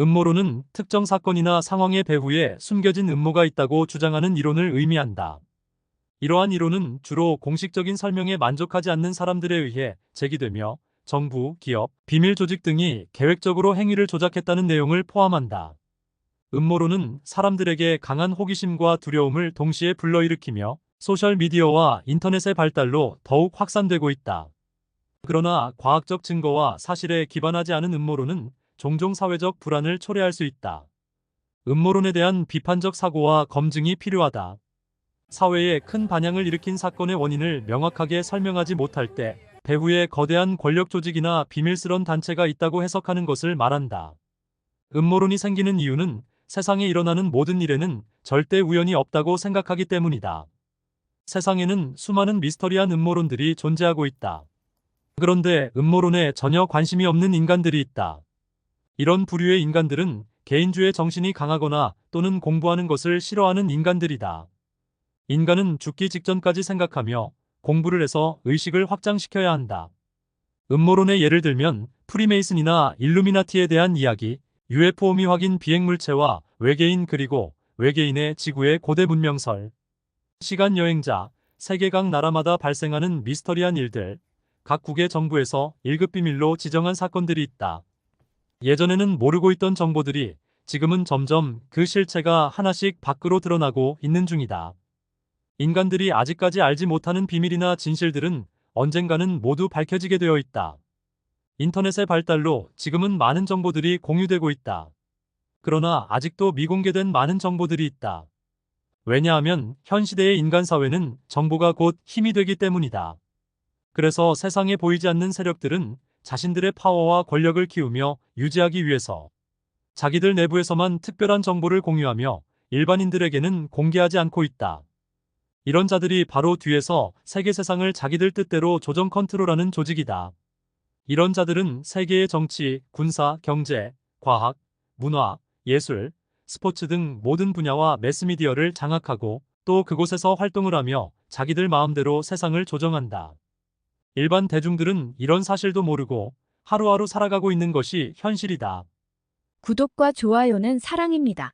음모론은 특정 사건이나 상황의 배후에 숨겨진 음모가 있다고 주장하는 이론을 의미한다. 이러한 이론은 주로 공식적인 설명에 만족하지 않는 사람들에 의해 제기되며 정부, 기업, 비밀 조직 등이 계획적으로 행위를 조작했다는 내용을 포함한다. 음모론은 사람들에게 강한 호기심과 두려움을 동시에 불러일으키며 소셜미디어와 인터넷의 발달로 더욱 확산되고 있다. 그러나 과학적 증거와 사실에 기반하지 않은 음모론은 종종 사회적 불안을 초래할 수 있다. 음모론에 대한 비판적 사고와 검증이 필요하다. 사회에 큰 반향을 일으킨 사건의 원인을 명확하게 설명하지 못할 때 배후에 거대한 권력 조직이나 비밀스런 단체가 있다고 해석하는 것을 말한다. 음모론이 생기는 이유는 세상에 일어나는 모든 일에는 절대 우연이 없다고 생각하기 때문이다. 세상에는 수많은 미스터리한 음모론들이 존재하고 있다. 그런데 음모론에 전혀 관심이 없는 인간들이 있다. 이런 부류의 인간들은 개인주의 정신이 강하거나 또는 공부하는 것을 싫어하는 인간들이다. 인간은 죽기 직전까지 생각하며 공부를 해서 의식을 확장시켜야 한다. 음모론의 예를 들면 프리메이슨이나 일루미나티에 대한 이야기, UFO 미확인 비행물체와 외계인 그리고 외계인의 지구의 고대 문명설, 시간 여행자, 세계 각 나라마다 발생하는 미스터리한 일들, 각국의 정부에서 1급 비밀로 지정한 사건들이 있다. 예전에는 모르고 있던 정보들이 지금은 점점 그 실체가 하나씩 밖으로 드러나고 있는 중이다. 인간들이 아직까지 알지 못하는 비밀이나 진실들은 언젠가는 모두 밝혀지게 되어 있다. 인터넷의 발달로 지금은 많은 정보들이 공유되고 있다. 그러나 아직도 미공개된 많은 정보들이 있다. 왜냐하면 현 시대의 인간 사회는 정보가 곧 힘이 되기 때문이다. 그래서 세상에 보이지 않는 세력들은 자신들의 파워와 권력을 키우며 유지하기 위해서 자기들 내부에서만 특별한 정보를 공유하며 일반인들에게는 공개하지 않고 있다. 이런 자들이 바로 뒤에서 세계 세상을 자기들 뜻대로 조정 컨트롤하는 조직이다. 이런 자들은 세계의 정치, 군사, 경제, 과학, 문화, 예술, 스포츠 등 모든 분야와 매스미디어를 장악하고 또 그곳에서 활동을 하며 자기들 마음대로 세상을 조정한다. 일반 대중들은 이런 사실도 모르고 하루하루 살아가고 있는 것이 현실이다. 구독과 좋아요는 사랑입니다.